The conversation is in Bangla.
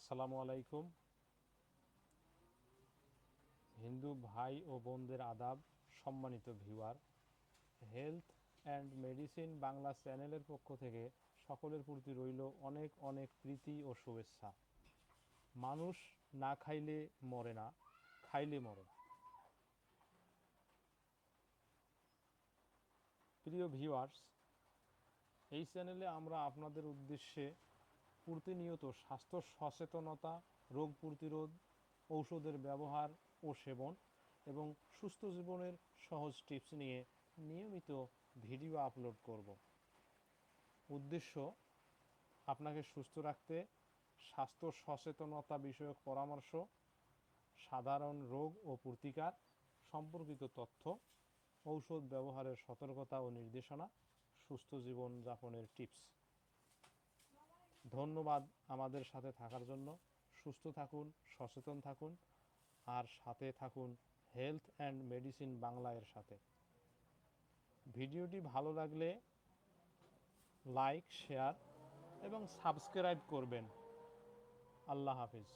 আসসালামু আলাইকুম। হিন্দু ভাই ও বোনদের আদাব, সম্মানিত viewer, health and medicine Bangla চ্যানেলের পক্ষ থেকে সকলের প্রতি রইল অনেক অনেক প্রীতি ও শুভেচ্ছা। মানুষ না খাইলে মরে না, খাইলে মরে প্রিয় ভিউয়ার্স, এই চ্যানেলে আমরা আপনাদের উদ্দেশ্যে প্রতিনিয়ত স্বাস্থ্য সচেতনতা, রোগ প্রতিরোধ, ঔষধের ব্যবহার ও সেবন এবং সুস্থ জীবনের সহজ টিপস নিয়ে নিয়মিত ভিডিও আপলোড করব। উদ্দেশ্য, আপনাকে সুস্থ রাখতে স্বাস্থ্য সচেতনতা বিষয়ক পরামর্শ, সাধারণ রোগ ও প্রতিকার সম্পর্কিত তথ্য, ঔষধ ব্যবহারের সতর্কতা ও নির্দেশনা, সুস্থ জীবন যাপনের টিপস। ধন্যবাদ আমাদের সাথে থাকার জন্য। সুস্থ থাকুন, সচেতন থাকুন, আর সাথে থাকুন হেলথ অ্যান্ড মেডিসিন বাংলা এর সাথে। ভিডিওটি ভালো লাগলে লাইক, শেয়ার এবং সাবস্ক্রাইব করবেন। আল্লাহ হাফিজ।